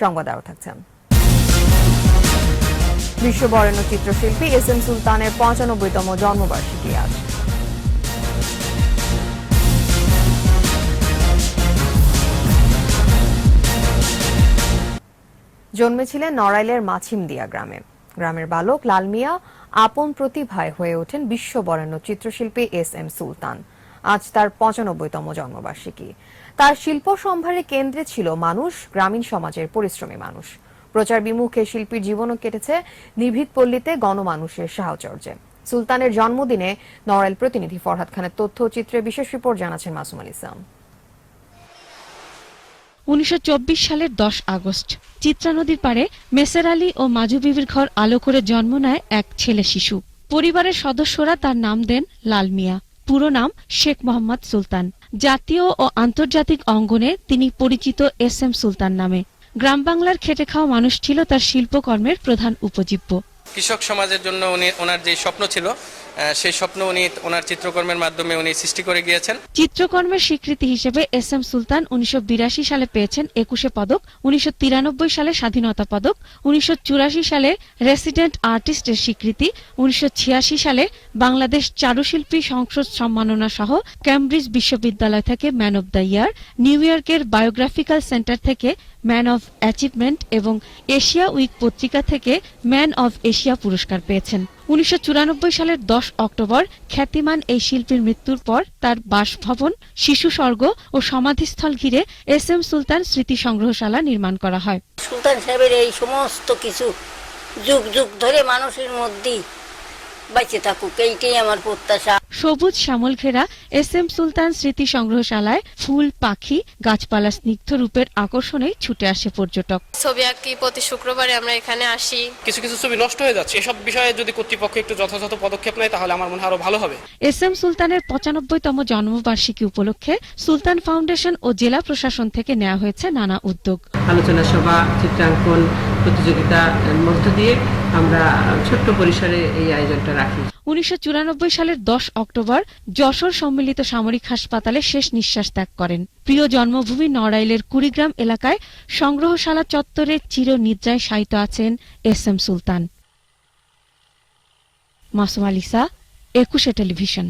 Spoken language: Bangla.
সংবাদ আরও থাকছেন বিশ্ব বরেণ্য চিত্রশিল্পী এস এম সুলতানের পঁচানব্বইতম জন্মবার্ষিকী আজ। জন্মেছিলেন নড়াইলের মাছিমদিয়া গ্রামে। গ্রামের বালক লালমিয়া আপন প্রতিভায় হয়ে ওঠেন বিশ্ব বরেণ্য চিত্রশিল্পী এস এম সুলতান। আজ তার পঁচানব্বইতম জন্মবার্ষিকী। তার শিল্প সম্ভারে কেন্দ্রে ছিল মানুষ, গ্রামীণ সমাজের পরিশ্রমী মানুষ। প্রচার বিমুখে শিল্পীর জীবনও কেটেছে নিভৃত পল্লীতে গণমানুষের সাহচর্যে। সুলতানের জন্মদিনে নড়াইল প্রতিনিধি ফরহাদ খানের তথ্য চিত্রে বিশেষ রিপোর্ট জানাচ্ছেন মাসুম আল ইসলাম। উনিশশো চব্বিশ সালের দশ আগস্ট, চিত্রা নদীর পাড়ে মেসের আলী ও মাজু বিবির ঘর আলো করে জন্ম নেয় এক ছেলে শিশু। পরিবারের সদস্যরা তার নাম দেন লাল মিয়া। পুরো নাম শেখ মোহাম্মদ সুলতান। জাতীয় ও আন্তর্জাতিক অঙ্গনে তিনি পরিচিত এস এম সুলতান নামে। গ্রাম বাংলার খেটে খাওয়া মানুষ ছিল তার শিল্পকর্মের প্রধান উপজীব্য। কৃষক সমাজের জন্য উনি, ওনার যে স্বপ্ন ছিল সেই স্বপ্ন উনি, ওনার চিত্রকর্মের মাধ্যমে উনি সৃষ্টি করে গিয়েছেন। চিত্রকর্মের স্বীকৃতি হিসেবে এস এম সুলতান উনিশশো বিরাশি সালে পেয়েছেন একুশে পদক, উনিশশো তিরানব্বই সালে স্বাধীনতা পদক, উনিশশো চুরাশি সালে রেসিডেন্ট আর্টিস্টের স্বীকৃতি, উনিশশো ছিয়াশি সালে বাংলাদেশ চারুশিল্পী সংসদ সম্মাননা সহ ক্যামব্রিজ বিশ্ববিদ্যালয় থেকে man of the year, new ইয়র্কের বায়োগ্রাফিক্যাল সেন্টার থেকে ম্যান অফ অ্যাচিভমেন্ট এবং এশিয়া উইক পত্রিকা থেকে ম্যান অফ এশিয়া পুরস্কার পেয়েছেন। উনিশশো সালের দশ অক্টোবর খ্যাতিমান এই শিল্পীর মৃত্যুর পর তার বাসভবন শিশু স্বর্গ ও সমাধিস্থল ঘিরে এস এম সুলতান স্মৃতি সংগ্রহশালা নির্মাণ করা হয়। সুলতান সাহেবের এই সমস্ত কিছু যুগ যুগ ধরে মানুষের মধ্যেই বেঁচে থাকুক, এইটাই আমার প্রত্যাশা। সবুজ শ্যামল ঘেরা এস এম সুলতান স্মৃতি সংগ্রহশালায় ফুল পাখি গাছপালা স্নিগ্ধ রূপের আকর্ষণেই ছুটে আসে পর্যটক। ছবি আঁকি প্রতি শুক্রবারে আমরা এখানে আসি। কিছু কিছু ছবি নষ্ট হয়ে যাচ্ছে। এসব বিষয়ে যদি কর্তৃপক্ষ একটু যথাযথ পদক্ষেপ নেয় তাহলে আমার মনে হয় আরও ভালো হবে। এস এম সুলতানের পঁচানব্বইতম জন্মবার্ষিকী উপলক্ষে সুলতান ফাউন্ডেশন ও জেলা প্রশাসন থেকে নেওয়া হয়েছে নানা উদ্যোগ। আলোচনা সভা চিত্রাঙ্কন প্রতিযোগিতার মধ্য দিয়ে আমরা ছোট্ট পরিসরে এই আয়োজনটা রাখি। উনিশশো সালের দশ অক্টোবর যশোর সম্মিলিত সামরিক হাসপাতালে শেষ নিঃশ্বাস ত্যাগ করেন। প্রিয় জন্মভূমি নড়াইলের কুড়িগ্রাম এলাকায় সংগ্রহশালা চত্বরে চিরনিদ্রায় শায়িত আছেন S M Sultan. Masum Alisa Ekushey television.